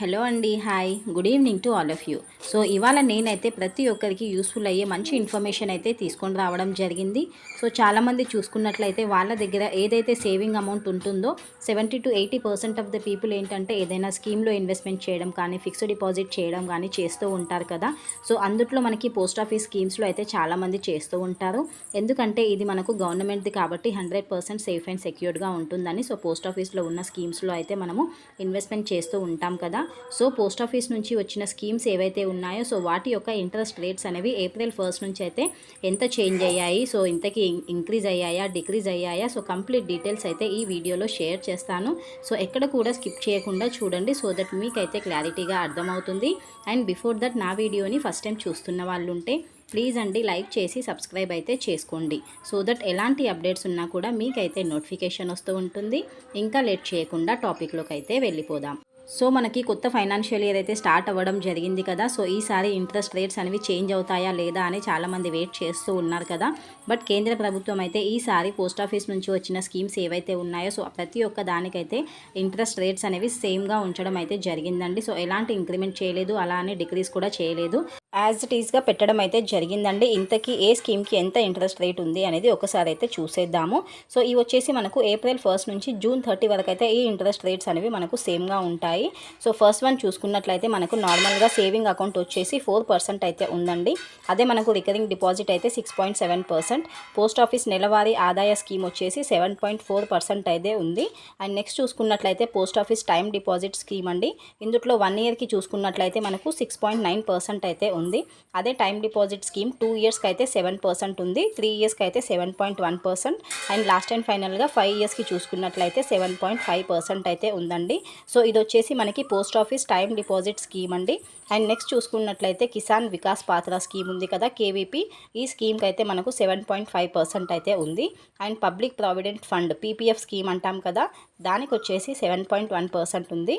Hello అండి hi. Good evening to all of you. So ఇవాళ నేనైతే ప్రతి ఒక్కరికి యూస్ఫుల్ అయ్యే మంచి ఇన్ఫర్మేషన్ అయితే తీసుకొని రావడం జరిగింది. సో చాలామంది చూసుకున్నట్లయితే వాళ్ళ దగ్గర ఏదైతే సేవింగ్ అమౌంట్ ఉంటుందో seventy to eighty percent of the people ఏంటంటే ఏదైనా స్కీమ్లో ఇన్వెస్ట్మెంట్ చేయడం కానీ ఫిక్స్డ్ డిపాజిట్ చేయడం కానీ చేస్తూ ఉంటారు కదా. సో అందుట్లో మనకి పోస్ట్ ఆఫీస్ స్కీమ్స్లో అయితే చాలామంది చేస్తూ ఉంటారు. ఎందుకంటే ఇది మనకు గవర్నమెంట్ది కాబట్టి హండ్రెడ్ పర్సెంట్ సేఫ్ అండ్ సెక్యూర్డ్గా ఉంటుందని సో పోస్ట్ ఆఫీస్లో ఉన్న స్కీమ్స్లో అయితే మనము ఇన్వెస్ట్మెంట్ చేస్తూ ఉంటాం కదా. సో పోస్ట్ ఆఫీస్ నుంచి వచ్చిన స్కీమ్స్ ఏవైతే ఉన్నాయో సో వాటి యొక్క ఇంట్రెస్ట్ రేట్స్ అనేవి ఏప్రిల్ ఫస్ట్ నుంచి అయితే ఎంత చేంజ్ అయ్యాయి సో ఇంతకీ ఇంక్రీజ్ అయ్యాయా డిక్రీజ్ అయ్యాయా సో కంప్లీట్ డీటెయిల్స్ అయితే ఈ వీడియోలో షేర్ చేస్తాను. సో ఎక్కడ కూడా స్కిప్ చేయకుండా చూడండి సో దట్ మీకైతే క్లారిటీగా అర్థమవుతుంది. అండ్ బిఫోర్ దట్ నా వీడియోని ఫస్ట్ టైం చూస్తున్న వాళ్ళు ఉంటే ప్లీజ్ అండి లైక్ చేసి సబ్స్క్రైబ్ అయితే చేసుకోండి. సో దట్ ఎలాంటి అప్డేట్స్ ఉన్నా కూడా మీకైతే నోటిఫికేషన్ వస్తూ ఉంటుంది. ఇంకా లేట్ చేయకుండా టాపిక్లోకి అయితే వెళ్ళిపోదాం. సో మనకి కొత్త ఫైనాన్షియల్ ఇయర్ అయితే స్టార్ట్ అవ్వడం జరిగింది కదా సో ఈసారి ఇంట్రెస్ట్ రేట్స్ అనేవి చేంజ్ అవుతాయా లేదా అని చాలామంది వెయిట్ చేస్తూ ఉన్నారు కదా. బట్ కేంద్ర ప్రభుత్వం అయితే ఈసారి పోస్ట్ ఆఫీస్ నుంచి వచ్చిన స్కీమ్స్ ఏవైతే ఉన్నాయో సో ప్రతి ఒక్క దానికైతే ఇంట్రెస్ట్ రేట్స్ అనేవి సేమ్గా ఉంచడం అయితే జరిగిందండి. సో ఎలాంటి ఇంక్రిమెంట్ చేయలేదు అలానే డిక్రీస్ కూడా చేయలేదు. యాజ్ ఇట్ ఈస్గా పెట్టడం అయితే జరిగిందండి. ఇంతకీ ఏ స్కీమ్కి ఎంత ఇంట్రెస్ట్ రేట్ ఉంది అనేది ఒకసారి అయితే చూసేద్దాము. సో ఇవి వచ్చేసి మనకు ఏప్రిల్ ఫస్ట్ నుంచి జూన్ థర్టీ వరకు అయితే ఈ ఇంట్రెస్ట్ రేట్స్ అనేవి మనకు సేమ్గా ఉంటాయి. సో ఫస్ట్ వన్ చూసుకున్నట్లయితే మనకు నార్మల్గా సేవింగ్ అకౌంట్ వచ్చేసి ఫోర్ పర్సెంట్ అయితే ఉందండి. అదే మనకు రికరింగ్ డిపాజిట్ అయితే six point seven percent post office నెలవారీ ఆదాయ స్కీమ్ వచ్చేసి సెవెన్ పాయింట్ ఫోర్ పర్సెంట్ అయితే ఉంది. అండ్ నెక్స్ట్ చూసుకున్నట్లయితే post office time deposit scheme అండి. ఇందులో వన్ ఇయర్కి చూసుకున్నట్లయితే మనకు సిక్స్ పాయింట్ నైన్ పర్సెంట్ అయితే ఉంది. అదే టైం డిపాజిట్ స్కీమ్ టూ ఇయర్స్కి అయితే సెవెన్ పర్సెంట్ ఉంది. త్రీ ఇయర్స్కి అయితే seven point one percent and last and ఫైనల్గా ఫైవ్ ఇయర్స్కి చూసుకున్నట్లయితే సెవెన్ పాయింట్ ఫైవ్ పర్సెంట్ అయితే ఉందండి. సో ఇది వచ్చేసి మనకి post office time deposit scheme అండి. అండ్ నెక్స్ట్ చూసుకున్నట్లయితే కిసాన్ వికాస్ పాత్ర స్కీమ్ ఉంది కదా కేవీపీ ఈ స్కీమ్కి అయితే మనకు సెవెన్ పాయింట్ ఫైవ్ పర్సెంట్ అయితే ఉంది. And public provident fund PPF scheme అంటాం కదా దానికి వచ్చేసి సెవెన్ పాయింట్ వన్ పర్సెంట్ ఉంది.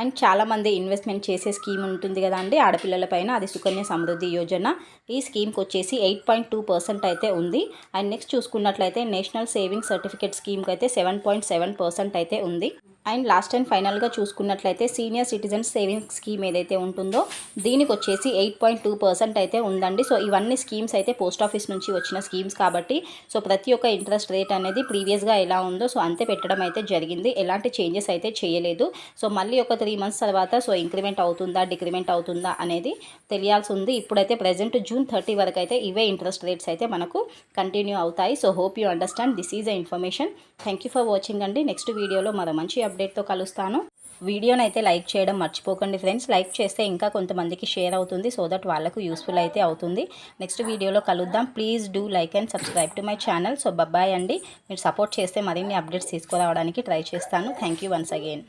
అండ్ చాలామంది ఇన్వెస్ట్మెంట్ చేసే స్కీమ్ ఉంటుంది కదా అండి ఆడపిల్లల పైన అది సుకన్య సమృద్ధి యోజన. ఈ స్కీమ్కి వచ్చేసి ఎయిట్ పాయింట్ టూ పర్సెంట్ అయితే ఉంది. అండ్ నెక్స్ట్ చూసుకున్నట్లయితే నేషనల్ సేవింగ్ సర్టిఫికేట్ స్కీమ్కి అయితే సెవెన్ పాయింట్ సెవెన్ పర్సెంట్ అయితే ఉంది. అండ్ లాస్ట్ అండ్ ఫైనల్గా చూసుకున్నట్లయితే సీనియర్ సిటిజన్స్ సేవింగ్స్ స్కీమ్ ఏదైతే ఉంటుందో దీనికి వచ్చేసి ఎయిట్ పాయింట్ టూ పర్సెంట్ అయితే ఉందండి. సో ఇవన్నీ స్కీమ్స్ అయితే పోస్ట్ ఆఫీస్ నుంచి వచ్చిన స్కీమ్స్ కాబట్టి సో ప్రతి ఒక్క ఇంట్రెస్ట్ రేట్ అనేది ప్రీవియస్గా ఎలా ఉందో సో అంతే పెట్టడం అయితే జరిగింది. ఎలాంటి చేంజెస్ అయితే చేయలేదు. సో మళ్ళీ ఒక త్రీ మంత్స్ తర్వాత సో ఇంక్రిమెంట్ అవుతుందా డిక్రిమెంట్ అవుతుందా అనేది తెలియాల్సి ఉంది. ఇప్పుడైతే ప్రజెంట్ జూన్ థర్టీ వరకు అయితే ఇవే ఇంట్రెస్ట్ రేట్స్ అయితే మనకు కంటిన్యూ అవుతాయి. So hope you understand. This is a information. Thank you for watching అండి. నెక్స్ట్ వీడియోలో మరో మంచి అప్డేట్తో కలుస్తాను. వీడియోని అయితే లైక్ చేయడం మర్చిపోకండి ఫ్రెండ్స్. లైక్ చేస్తే ఇంకా కొంతమందికి షేర్ అవుతుంది సో దట్ వాళ్ళకు యూస్ఫుల్ అయితే అవుతుంది. నెక్స్ట్ వీడియోలో కలుద్దాం. Please do like and subscribe to my channel. So bye bye అండి. మీరు సపోర్ట్ చేస్తే మరిన్ని అప్డేట్స్ తీసుకురావడానికి ట్రై చేస్తాను. Thank you once again.